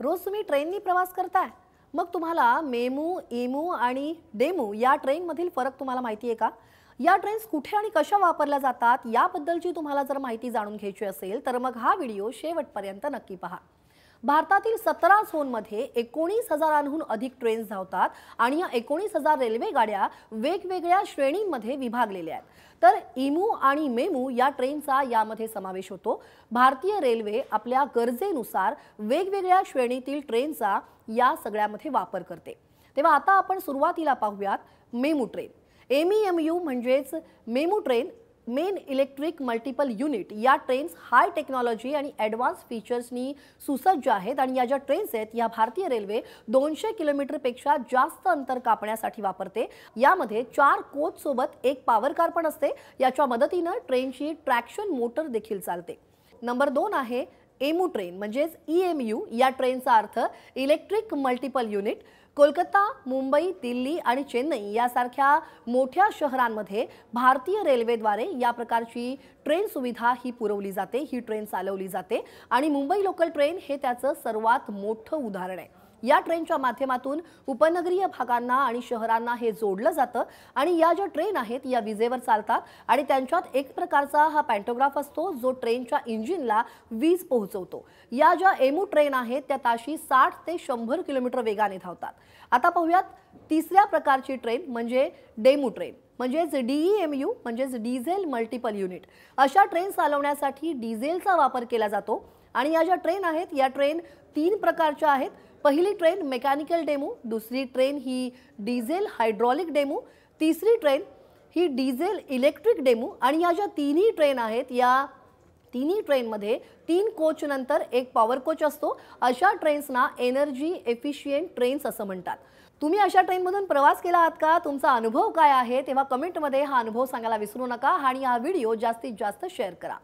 रोज तुम्ही ट्रेननी प्रवास करताय. मग तुम्हाला मेमू इमू आणि डेमू या ट्रेनमधील फरक तुम्हाला माहिती आहे का? या ट्रेन्स कुठे आणि कशा वापरल्या जातात? याबद्दलची तुम्हाला जर माहिती जाणून घ्यायची असेल तर मग हा व्हिडिओ शेवटपर्यंत नक्की पहा. भारतातील सतरा झोनमध्ये एकोणीस हजारांहून अधिक ट्रेन्स धावतात आणि या एकोणीस हजार रेल्वे गाड्या वेगवेगळ्या श्रेणींमध्ये विभागलेल्या आहेत. तर इमू आणि मेमू या ट्रेनचा यामध्ये समावेश होतो. भारतीय रेल्वे आपल्या गरजेनुसार वेगवेगळ्या श्रेणीतील ट्रेनचा या सगळ्यामध्ये वापर करते. तेव्हा आता आपण सुरुवातीला पाहूयात MEMU train M E M U म्हणजेच MEMU train main electric multiple unit या ट्रेन्स हाय टेक्नॉलॉजी आणि ॲडव्हान्स फीचर्सनी सुसज्ज आहेत आणि या ज्या ट्रेन्स आहेत या भारतीय रेल्वे दोनशे किलोमीटरपेक्षा जास्त अंतर कापण्यासाठी वापरते. यामध्ये चार कोचसोबत एक पॉवर कार पण असते. याच्या मदतीनं ट्रेनची ट्रॅक्शन मोटर देखील चालते. नंबर दोन आहे एमू ट्रेन म्हणजेच ई एम यू या ट्रेनचा अर्थ electric multiple unit Kolkata Mumbai Delhi आणि चेन्नई यासारख्या मोठ्या शहरांमध्ये भारतीय रेल्वेद्वारे या प्रकारची ट्रेन सुविधा ही पुरवली जाते ही ट्रेन चालवली जाते. आणि मुंबई लोकल ट्रेन हे त्याचं सर्वात मोठं उदाहरण आहे. या ट्रेनच्या माध्यमातून उपनगरीय भागांना आणि शहरांना हे जोडलं जातं आणि या ज्या ट्रेन आहेत या विजेवर चालतात आणि त्यांच्यात एक प्रकारचा हा पॅन्टोग्राफ असतो जो ट्रेनच्या इंजिनला वीज पोहोचवतो. या ज्या एमू ट्रेन आहेत त्या ताशी साठ ते शंभर किलोमीटर वेगाने धावतात. आता पाहूयात तिसऱ्या प्रकारची ट्रेन म्हणजे डेमू ट्रेन. म्हणजेच डीईएमयू एम यू म्हणजेच डिझेल मल्टिपल युनिट. अशा ट्रेन चालवण्यासाठी डिझेलचा वापर केला जातो आणि या ज्या ट्रेन आहेत या ट्रेन तीन प्रकारच्या आहेत. पहिली ट्रेन मेकॅनिकल डेमो दुसरी ट्रेन ही डिझेल हायड्रॉलिक डेमो तिसरी ट्रेन ही डिझेल इलेक्ट्रिक डेमो आणि या ज्या तिन्ही ट्रेन आहेत या तिन्ही ट्रेनमध्ये तीन कोच नंतर एक पॉवर कोच असतो. अशा ट्रेन्सना एनर्जी एफिशियंट ट्रेन्स असं म्हणतात. तुम्ही अशा ट्रेनमधून प्रवास केला आहात का? तुमचा अनुभव काय आहे? तेव्हा कमेंटमध्ये हा अनुभव सांगायला विसरू नका आणि हा व्हिडिओ जास्तीत जास्त शेअर करा.